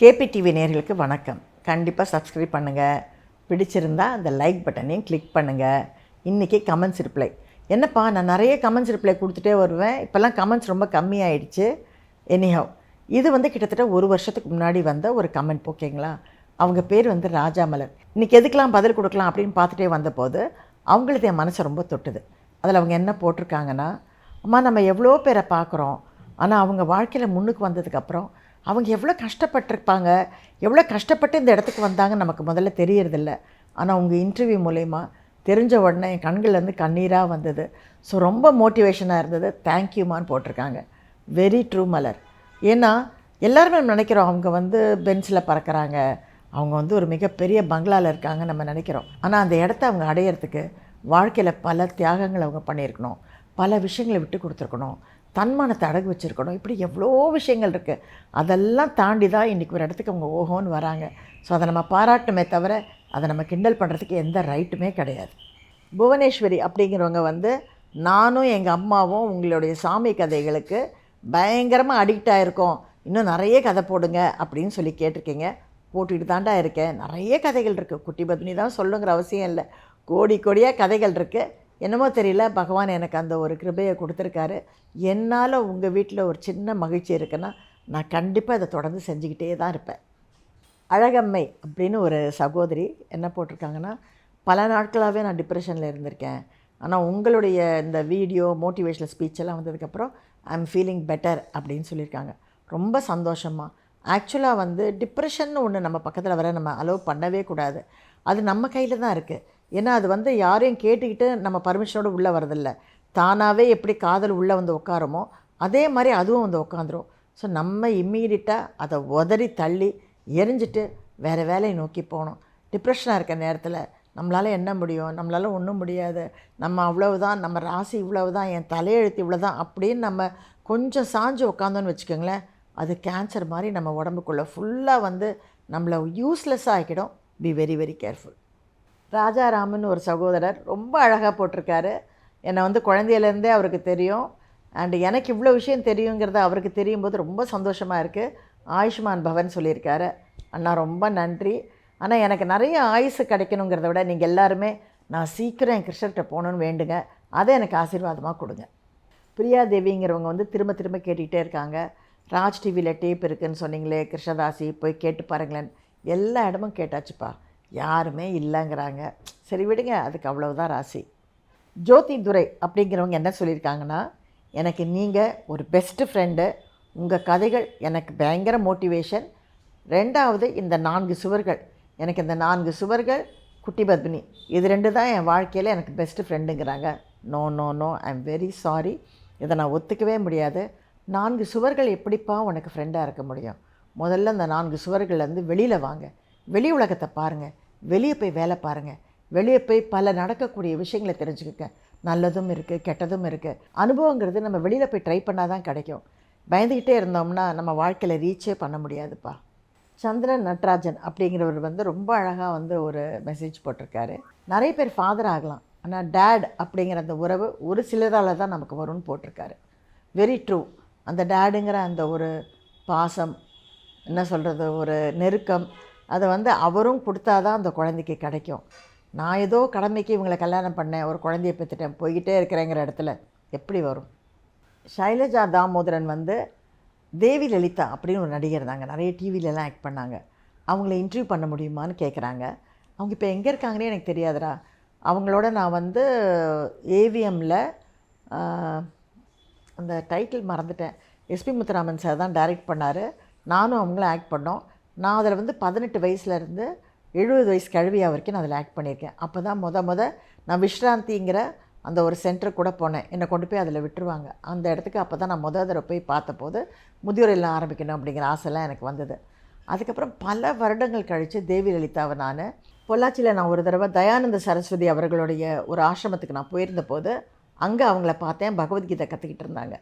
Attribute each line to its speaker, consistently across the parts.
Speaker 1: KPTV நேர்களுக்கு வணக்கம். கண்டிப்பாக சப்ஸ்கிரைப் பண்ணுங்கள் பிடிச்சிருந்தா அந்த லைக் பட்டனையும் கிளிக் பண்ணுங்கள் இன்றைக்கி கமெண்ட்ஸ் ரிப்ளை என்னப்பா நான் நிறைய கமெண்ட்ஸ் ரிப்ளை கொடுத்துட்டே வருவேன். இப்போல்லாம் கமெண்ட்ஸ் ரொம்ப கம்மியாயிடுச்சு. எனிஹவ் இது வந்து கிட்டத்தட்ட ஒரு வருஷத்துக்கு முன்னாடி வந்த ஒரு கமெண்ட் ஓகேங்களா அவங்க பேர் வந்து ராஜாமலர். இன்றைக்கி எதுக்கெலாம் பதில் கொடுக்கலாம் அப்படின்னு பார்த்துட்டே வந்தபோது அவங்களுக்கு என் மனசை ரொம்ப தொட்டுது. அதில் அவங்க என்ன போட்டிருக்காங்கன்னா அம்மா நம்ம எவ்வளோ பேரை பார்க்குறோம். ஆனால் அவங்க வாழ்க்கையில் முன்னுக்கு வந்ததுக்கப்புறம் அவங்க எவ்வளோ கஷ்டப்பட்டிருப்பாங்க எவ்வளோ கஷ்டப்பட்டு இந்த இடத்துக்கு வந்தாங்கன்னு நமக்கு முதல்ல தெரியறதில்ல. ஆனால் உங்கள் இன்டர்வியூ மூலயமா தெரிஞ்ச உடனே என் கண்கள்லேருந்து கண்ணீராக வந்தது. ஸோ ரொம்ப மோட்டிவேஷனாக இருந்தது. தேங்க்யூமான்னு போட்டிருக்காங்க. Very true Malar. ஏன்னா எல்லாருமே நினைக்கிறோம் அவங்க வந்து பென்ஸில் பறக்கிறாங்க. அவங்க வந்து ஒரு மிகப்பெரிய பங்களாவில் இருக்காங்க நம்ம நினைக்கிறோம். ஆனால் அந்த இடத்த அவங்க அடையிறதுக்கு வாழ்க்கையில் பல தியாகங்கள் அவங்க பண்ணியிருக்கணும். பல விஷயங்களை விட்டு கொடுத்துருக்கணும். தன்மானத்தை அடகு வச்சுருக்கணும். இப்படி எவ்வளோ விஷயங்கள் இருக்குது அதெல்லாம் தாண்டி தான் இன்றைக்கி ஒரு இடத்துக்கு அவங்க ஓஹோன்னு வராங்க. ஸோ அதை நம்ம பாராட்டணுமே தவிர அதை நம்ம கிண்டல் பண்ணுறதுக்கு எந்த ரைட்டுமே கிடையாது. புவனேஸ்வரி அப்படிங்கிறவங்க வந்து நானும் எங்கள் அம்மாவும் உங்களுடைய சாமி கதைகளுக்கு பயங்கரமாக அடிக்ட் ஆகிருக்கோம் இன்னும் நிறைய கதை போடுங்க அப்படின்னு சொல்லி கேட்டிருக்கீங்க. போட்டுக்கிட்டு தாண்டா இருக்கேன். நிறைய கதைகள் இருக்குது குட்டி பத்னி தான் சொல்லுங்கிற அவசியம் இல்லை. கோடி கோடியாக கதைகள் இருக்குது என்னமோ தெரியல பகவான் எனக்கு அந்த ஒரு கிருபையை கொடுத்துருக்காரு. என்னால் உங்கள் வீட்டில் ஒரு சின்ன மகிழ்ச்சி இருக்குன்னா நான் கண்டிப்பாக இதை தொடர்ந்து செஞ்சுக்கிட்டே தான் இருப்பேன். அழகம்மை அப்படின்னு ஒரு சகோதரி என்ன போட்டிருக்காங்கன்னா பல நாட்களாகவே நான் டிப்ரெஷனில் இருந்திருக்கேன். ஆனால் உங்களுடைய இந்த வீடியோ மோட்டிவேஷனல் ஸ்பீச் எல்லாம் வந்ததுக்கப்புறம் ஐ எம் ஃபீலிங் பெட்டர் அப்படின்னு சொல்லியிருக்காங்க. ரொம்ப சந்தோஷமாக ஆக்சுவலாக வந்து டிப்ரெஷன் ஒன்று நம்ம பக்கத்தில் வர நம்ம அலோவ் பண்ணவே கூடாது. அது நம்ம கையில் தான் இருக்குது ஏன்னா அது வந்து யாரையும் கேட்டுக்கிட்டு நம்ம பர்மிஷனோடு உள்ளே வரதில்ல தானாகவே எப்படி காதல் உள்ளே வந்து உட்காருமோ அதே மாதிரி அதுவும் வந்து உட்காந்துரும் ஸோ நம்ம இம்மீடியட்டாக அதை உதறி தள்ளி எரிஞ்சிட்டு வேறு வேலையை நோக்கி போகணும். டிப்ரெஷனாக இருக்க நேரத்தில் நம்மளால் என்ன முடியும்? நம்மளால் ஒன்றும் முடியாது. நம்ம அவ்வளவுதான் நம்ம ராசி இவ்வளவு தான் என் தலையெழுத்து இவ்வளோ தான் அப்படின்னு நம்ம கொஞ்சம் சாஞ்சு உட்காந்தோன்னு வச்சுக்கோங்களேன் அது கேன்சர் மாதிரி நம்ம உடம்புக்குள்ளே ஃபுல்லாக வந்து நம்மளை யூஸ்லெஸ் ஆகிடும் be very very careful Rajaraman ஒரு சகோதரர். ரொம்ப அழகாக போட்டிருக்காரு. என்னை வந்து குழந்தையிலேருந்தே அவருக்கு தெரியும். அண்டு எனக்கு இவ்வளோ விஷயம் தெரியுங்கிறத அவருக்கு தெரியும் போது ரொம்ப சந்தோஷமாக இருக்குது ஆயுஷ்மான் பவன் சொல்லியிருக்காரு. அண்ணா ரொம்ப நன்றி. ஆனால் எனக்கு நிறைய ஆயுசு கிடைக்கணுங்கிறத விட நீங்கள் எல்லாருமே நான் சீக்கிரம் என் கிருஷ்ணர்கிட்ட போகணுன்னு வேண்டுங்க. அதை எனக்கு ஆசீர்வாதமாக கொடுங்க. பிரியா தேவிங்கிறவங்க வந்து திரும்ப திரும்ப கேட்டுக்கிட்டே இருக்காங்க. ராஜ் டிவியில் டேப் இருக்குதுன்னு சொன்னீங்களே கிருஷ்ணதாசி போய் கேட்டு பாருங்களேன். எல்லா இடமும் கேட்டாச்சுப்பா. யாருமே இல்லைங்கிறாங்க. சரி விடுங்க. அதுக்கு அவ்வளவுதான் ராசி. ஜோதி துரை அப்படிங்கிறவங்க என்ன சொல்லியிருக்காங்கன்னா எனக்கு நீங்கள் ஒரு பெஸ்ட்டு ஃப்ரெண்டு உங்கள் கதைகள் எனக்கு பயங்கர மோட்டிவேஷன் ரெண்டாவது இந்த நான்கு சுவர்கள். எனக்கு இந்த நான்கு சுவர்கள் குட்டி பத்மினி. இது ரெண்டு தான் என் வாழ்க்கையில் எனக்கு best ஃப்ரெண்டுங்கிறாங்க no no no I am very sorry இதை நான் ஒத்துக்கவே முடியாது. நான்கு சுவர்கள் எப்படிப்பா உனக்கு ஃப்ரெண்டாக இருக்க முடியும்? முதல்ல அந்த நான்கு சுவர்கள்லேருந்து வெளியில் வாங்க. வெளி உலகத்தை பாருங்கள் வெளியே போய் வேலை பாருங்கள் வெளியே போய் பல நடக்கக்கூடிய விஷயங்களை தெரிஞ்சுக்கோங்க. நல்லதும் இருக்குது கெட்டதும் இருக்குது அனுபவங்கிறது நம்ம வெளியில் போய் ட்ரை பண்ணால் தான் கிடைக்கும். பயந்துக்கிட்டே இருந்தோம்னா நம்ம வாழ்க்கையில் ரீச்சே பண்ண முடியாதுப்பா. சந்திரன் நட்ராஜன் அப்படிங்கிறவர் வந்து ரொம்ப அழகாக வந்து ஒரு மெசேஜ் போட்டிருக்காரு. நிறைய பேர் ஃபாதர் ஆகலாம். ஆனால் டேட் அப்படிங்கிற அந்த உறவு ஒரு சிலரால் தான் நமக்கு வரும்னு போட்டிருக்காரு. வெரி ட்ரூ அந்த டேடுங்கிற அந்த ஒரு பாசம் என்ன சொல்கிறது ஒரு நெருக்கம் அதை வந்து அவரும் கொடுத்தா தான் அந்த குழந்தைக்கு கிடைக்கும். நான் ஏதோ கடமைக்கு இவங்களை கல்யாணம் பண்ணேன் ஒரு குழந்தைய பெற்றுட்டேன் போய்கிட்டே இருக்கிறேங்கிற இடத்துல எப்படி வரும்? ஷைலஜா தாமோதரன் வந்து தேவி லலிதா அப்படின்னு ஒரு நடிகர் இருந்தாங்க. நிறைய டிவிலலாம் ஆக்ட் பண்ணாங்க. அவங்கள இன்டர்வியூ பண்ண முடியுமான்னு கேட்குறாங்க அவங்க இப்போ எங்கே இருக்காங்கன்னே எனக்கு தெரியாதுடா. அவங்களோட நான் வந்து ஏவிஎம்மில் அந்த டைட்டில் மறந்துட்டேன். எஸ்பி முத்துராமன் சார் தான் டைரக்ட் பண்ணார். நானும் அவங்களும் ஆக்ட் பண்ணோம். நான் அதில் வந்து பதினெட்டு வயசுலேருந்து எழுபது வயசு கழுவியா வரைக்கும் நான் அதில் ஆக்ட் பண்ணியிருக்கேன். அப்போ தான் முத முத நான் விஷ்ராந்திங்கிற அந்த ஒரு சென்டர் கூட போனேன். என்னை கொண்டு போய் அதில் விட்டுருவாங்க. அந்த இடத்துக்கு அப்போ தான் நான் முத தடவை போய் பார்த்தபோது முதியோர் இல்லம் ஆரம்பிக்கணும் அப்படிங்கிற ஆசைலாம் எனக்கு வந்தது. அதுக்கப்புறம் பல வருடங்கள் கழித்து தேவி லலிதாவை நான் பொள்ளாச்சியில் நான் ஒரு தடவை தயானந்த சரஸ்வதி அவர்களுடைய ஒரு ஆசிரமத்துக்கு நான் போயிருந்த போது அங்கே அவங்கள பார்த்தேன். பகவத்கீதை கற்றுக்கிட்டு இருந்தாங்க.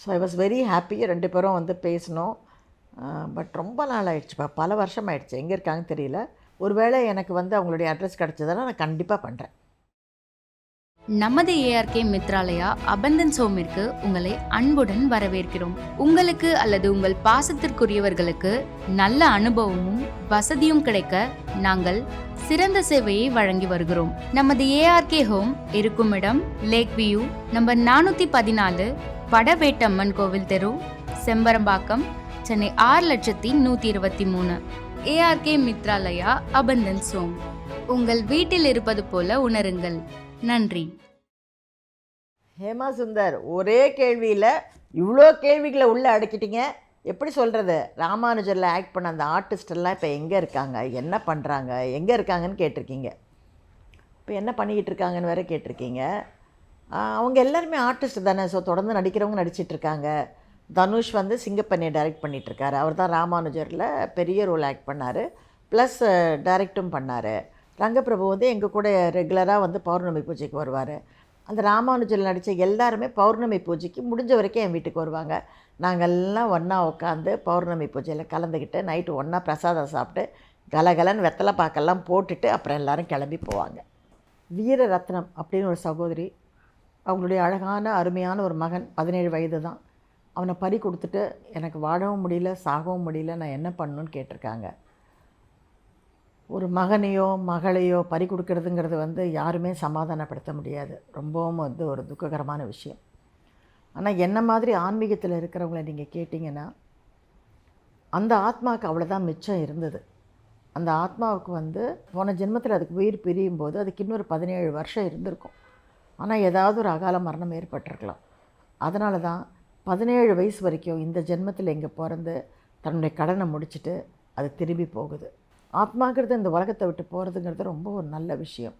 Speaker 1: So I was very happy ரெண்டு பேரும் வந்து பேசினோம். பட் ரொம்ப நாள் ஆகிடுச்சுப்பா பல வருஷம் ஆயிடுச்சு எங்கே இருக்காங்கன்னு தெரியல. ஒருவேளை எனக்கு வந்து அவங்களுடைய அட்ரஸ் கிடச்சதெல்லாம் நான் கண்டிப்பாக பண்ணுறேன்
Speaker 2: நமது ஏஆர்கே மித்ராலயா அபந்தன் சோமிற்கு உங்களை அன்புடன் வரவேற்கிறோம். உங்களுக்கு அல்லது உங்கள் பாசத்திற்குரியவர்களுக்கு நல்ல அனுபவமும் வசதியும் கிடைக்க நாங்கள் சிறந்த சேவையை வழங்கி வருகிறோம். நமது ஏஆர்கே ஹோம் இருக்கும் இடம் லேக் வியூ நம்பர் நானூற்றி பதினாலு வடவேட்டம்மன் கோவில் தெரு செம்பரம்பாக்கம் சென்னை ஆறு லட்சத்தி நூத்தி இருபத்தி மூணு. A R K Mithralaya Abandhan Som. உங்கள் வீட்டில் இருப்பது போல உணருங்கள். நன்றி.
Speaker 1: ஹேமா சுந்தர் ஒரே கேள்வியில் இவ்வளோ கேள்விகளை உள்ளே அடக்கிட்டீங்க. எப்படி சொல்கிறது ராமானுஜரில் ஆக்ட் பண்ண அந்த ஆர்டிஸ்டெல்லாம் இப்போ எங்கே இருக்காங்க? என்ன பண்ணுறாங்க எங்கே இருக்காங்கன்னு கேட்டிருக்கீங்க. இப்போ என்ன பண்ணிக்கிட்டு இருக்காங்கன்னு வேறு கேட்டிருக்கீங்க. அவங்க எல்லாருமே ஆர்டிஸ்ட் தானே. ஸோ தொடர்ந்து நடிக்கிறவங்க நடிச்சிட்ருக்காங்க இருக்காங்க. தனுஷ் வந்து சிங்கப்பண்ணியை டைரக்ட் பண்ணிகிட்ருக்காரு அவர் தான் ராமானுஜரில் பெரிய ரோல் ஆக்ட் பண்ணார். ப்ளஸ் டைரக்டும் பண்ணார். ரங்கப்பிரபு வந்து எங்கள் கூட ரெகுலராக வந்து பௌர்ணமி பூஜைக்கு வருவார். அந்த ராமானுஜரில் நடித்த எல்லாருமே பௌர்ணமி பூஜைக்கு முடிஞ்ச வரைக்கும் என் வீட்டுக்கு வருவாங்க. நாங்கள் எல்லாம் ஒன்றா உட்காந்து பௌர்ணமி பூஜையில் கலந்துக்கிட்டு நைட்டு ஒன்றா பிரசாதம் சாப்பிட்டு கலகலன்னு வெத்தலை பாக்கெல்லாம் போட்டுட்டு அப்புறம் எல்லோரும் கிளம்பி போவாங்க. வீரரத்னம் அப்படின்னு ஒரு சகோதரி அவங்களுடைய அழகான அருமையான ஒரு மகன் பதினேழு வயது தான் அவனை பறி கொடுத்துட்டு எனக்கு வாழவும் முடியல சாகவும் முடியல நான் என்ன பண்ணணுன்னு கேட்டிருக்காங்க. ஒரு மகனையோ மகளையோ பறி கொடுக்கறதுங்கிறது வந்து யாருமே சமாதானப்படுத்த முடியாது. ரொம்பவும் வந்து ஒரு துக்ககரமான விஷயம். ஆனால் என்ன மாதிரி ஆன்மீகத்தில் இருக்கிறவங்கள நீங்கள் கேட்டிங்கன்னா அந்த ஆத்மாவுக்கு அவ்வளோதான் மிச்சம் இருந்தது. அந்த ஆத்மாவுக்கு வந்து போன ஜென்மத்தில் அதுக்கு உயிர் பிரியும் போது அதுக்கு இன்னொரு பதினேழு வருஷம் இருந்திருக்கும். ஆனால் ஏதாவது ஒரு அகால மரணம் ஏற்பட்டிருக்கலாம். அதனால தான் பதினேழு வயசு வரைக்கும் இந்த ஜென்மத்தில் இங்கே பிறந்து தன்னுடைய கடனை முடிச்சுட்டு அது திரும்பி போகுது. ஆத்மாங்கிறது இந்த உலகத்தை விட்டு போகிறதுங்கிறது ரொம்ப ஒரு நல்ல விஷயம்.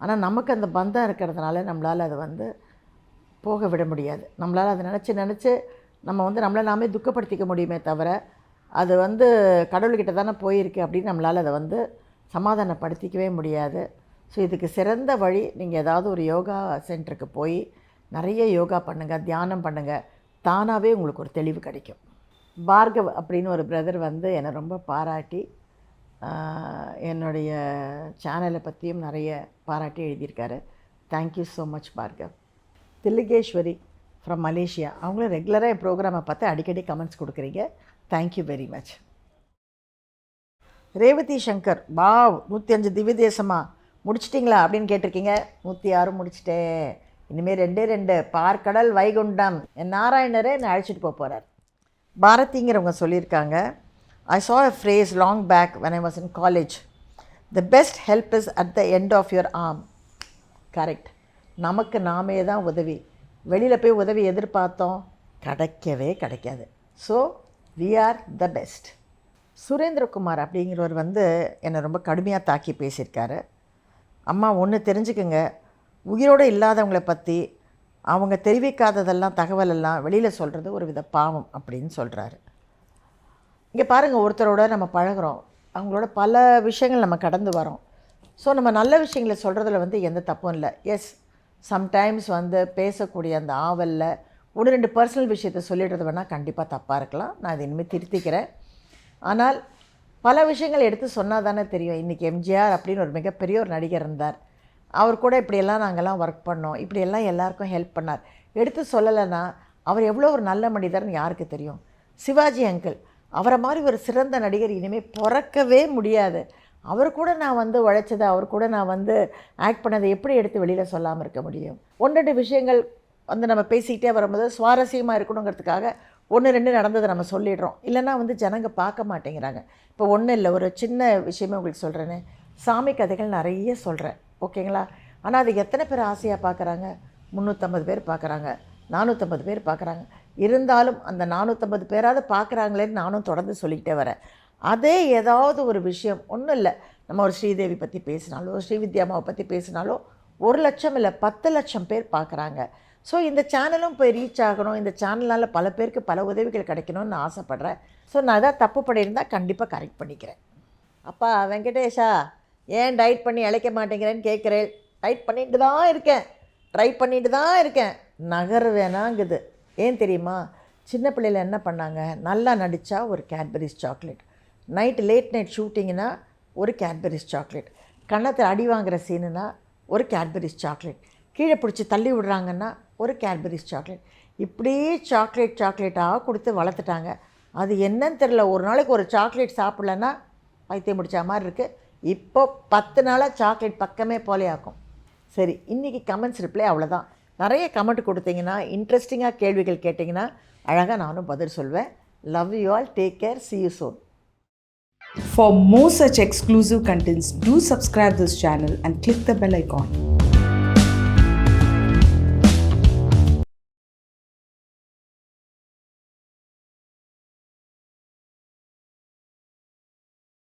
Speaker 1: ஆனால் நமக்கு அந்த பந்தம் இருக்கிறதுனால நம்மளால் அதை வந்து போக விட முடியாது. நம்மளால் அதை நினச்சி நினச்சி நம்ம வந்து நம்மளை நாமே துக்கப்படுத்திக்க முடியுமே தவிர அது வந்து கடவுள்கிட்ட தானே போயிருக்கு அப்படின்னு நம்மளால் அதை வந்து சமாதானப்படுத்திக்கவே முடியாது. ஸோ இதுக்கு சிறந்த வழி நீங்கள் ஏதாவது ஒரு யோகா சென்டருக்கு போய் நிறைய யோகா பண்ணுங்கள் தியானம் பண்ணுங்கள் தானாகவே உங்களுக்கு ஒரு தெளிவு கிடைக்கும். பார்கவ் அப்படின்னு ஒரு பிரதர் வந்து என்னை ரொம்ப பாராட்டி என்னுடைய சேனலை பற்றியும் நிறைய பாராட்டி எழுதியிருக்காரு. Thank you so much Bhargav. Thillikeswari from Malaysia. அவங்களும் ரெகுலராக என் ப்ரோக்ராமை பார்த்து அடிக்கடி கமெண்ட்ஸ் கொடுக்குறீங்க. Thank you very much Revathi Shankar pav நூற்றி அஞ்சு திவ்ய தேசமா முடிச்சிட்டிங்களா? அப்படின்னு கேட்டிருக்கீங்க. நூற்றி ஆறு முடிச்சிட்டேன். இனிமேல் ரெண்டே ரெண்டு. பார்க்கடல் வைகுண்டம். என் நாராயணரே என்னை அழைச்சிட்டு போக போகிறார் பாரதிங்கிறவங்க சொல்லியிருக்காங்க. I saw a phrase long back when I was in college the best help is at the end of your arm. Correct நமக்கு நாமே தான் உதவி. வெளியில் போய் உதவி எதிர்பார்த்தோம். கிடைக்கவே கிடைக்காது. So we are the best Surendrakumar அப்படிங்கிறவர் வந்து என்னை ரொம்ப கடுமையாக தாக்கி பேசியிருக்காரு. அம்மா ஒன்று தெரிஞ்சுக்குங்க. உயிரோடு இல்லாதவங்களை பற்றி அவங்க தெரிவிக்காததெல்லாம் தகவலெல்லாம் வெளியில் சொல்கிறது ஒரு வித பாவம் அப்படின்னு சொல்கிறாரு இங்கே பாருங்கள் ஒருத்தரோட நம்ம பழகுறோம். அவங்களோட பல விஷயங்கள் நம்ம கடந்து வரோம். ஸோ நம்ம நல்ல விஷயங்களை சொல்கிறதுல வந்து எந்த தப்பும் இல்லை. எஸ் சம்டைம்ஸ் வந்து பேசக்கூடிய அந்த ஆவலில் ஒன்று ரெண்டு பர்சனல் விஷயத்தை சொல்லிடுறது வேணால் கண்டிப்பாக தப்பாக இருக்கலாம். நான் அதை இனிமேல் திருத்திக்கிறேன். ஆனால் பல விஷயங்கள் எடுத்து சொன்னால் தானே தெரியும். இன்றைக்கி எம்ஜிஆர் அப்படின்னு ஒரு மிகப்பெரிய ஒரு நடிகர் இருந்தார். அவர் கூட இப்படியெல்லாம் நாங்கள்லாம் ஒர்க் பண்ணோம். இப்படியெல்லாம் எல்லாருக்கும் ஹெல்ப் பண்ணார். எடுத்து சொல்லலைன்னா அவர் எவ்வளோ ஒரு நல்ல மனிதர்னு யாருக்கு தெரியும்? சிவாஜி அங்கிள் அவரை மாதிரி ஒரு சிறந்த நடிகர் இனிமேல் பிறக்கவே முடியாது. அவர் கூட நான் வந்து உழைச்சதை அவர் கூட நான் வந்து ஆக்ட் பண்ணதை எப்படி எடுத்து வெளியில் சொல்லாமல் இருக்க முடியும்? ஒன்று ரெண்டு விஷயங்கள் வந்து நம்ம பேசிக்கிட்டே வரும்போது சுவாரஸ்யமாக இருக்கணுங்கிறதுக்காக ஒன்று ரெண்டு நடந்ததை நம்ம சொல்லிடுறோம். இல்லைன்னா வந்து ஜனங்க பார்க்க மாட்டேங்கிறாங்க. இப்போ ஒன்றும் இல்லை ஒரு சின்ன விஷயமே உங்களுக்கு சொல்கிறேன்னு சாமி கதைகள் நிறைய சொல்கிறேன் ஓகேங்களா? ஆனால் அது எத்தனை பேர் ஆசையாக பார்க்குறாங்க முந்நூற்றம்பது பேர் பார்க்குறாங்க நானூற்றம்பது பேர் பார்க்குறாங்க இருந்தாலும் அந்த நானூற்றம்பது பேராவது பார்க்குறாங்களேன்னு நானும் தொடர்ந்து சொல்லிக்கிட்டே வரேன். அதே ஏதாவது ஒரு விஷயம் ஒன்றும் இல்லை. நம்ம ஒரு ஸ்ரீதேவி பற்றி பேசினாலோ ஸ்ரீவித்யாமாவை பற்றி பேசினாலோ ஒரு லட்சம் இல்லை பத்து லட்சம் பேர் பார்க்குறாங்க ஸோ இந்த சேனலும் போய் ரீச் ஆகணும். இந்த சேனலால் பல பேருக்கு பல உதவிகள் கிடைக்கணும்னு ஆசைப்பட்றேன். ஸோ நான் எதாவது தப்பு பண்ணியிருந்தால் கண்டிப்பாக கரெக்ட் பண்ணிக்கிறேன். அப்பா வெங்கடேஷா! ஏன் டயட் பண்ணி இழைக்க மாட்டேங்கிறேன்னு கேட்குறேன். டயட் பண்ணிட்டு தான் இருக்கேன். ட்ரை பண்ணிட்டு தான் இருக்கேன். நகர் வேணாங்குது. ஏன் தெரியுமா? சின்ன பிள்ளையில என்ன பண்ணாங்க? நல்லா நடித்தா ஒரு Cadbury's chocolate night late night ஷூட்டிங்னா ஒரு கேட்பரிஸ் சாக்லேட் கன்னத்தில் அடி வாங்குகிற சீனுனா ஒரு கேட்பரிஸ் சாக்லேட் கீழே பிடிச்சி தள்ளி விடுறாங்கன்னா ஒரு கேட்பரிஸ் சாக்லேட் இப்படியே சாக்லேட் சாக்லேட்டாக கொடுத்து வளர்த்துட்டாங்க. அது என்னன்னு தெரில ஒரு நாளைக்கு ஒரு சாக்லேட் சாப்பிட்லன்னா பைத்தியம் பிடிச்ச மாதிரி இருக்குது இப்போ பத்து நாளாக சாக்லேட் பக்கமே போலே ஆக்கும் சரி இன்றைக்கி கமெண்ட்ஸ் ரிப்ளை அவ்வளோதான் நிறைய கமெண்ட் கொடுத்தீங்கன்னா இன்ட்ரெஸ்டிங்காக கேள்விகள் கேட்டிங்கன்னா அழகாக நானும் பதில் சொல்வேன். Love you all take care see you soon
Speaker 3: For more such exclusive contents, do subscribe this channel and click the bell icon.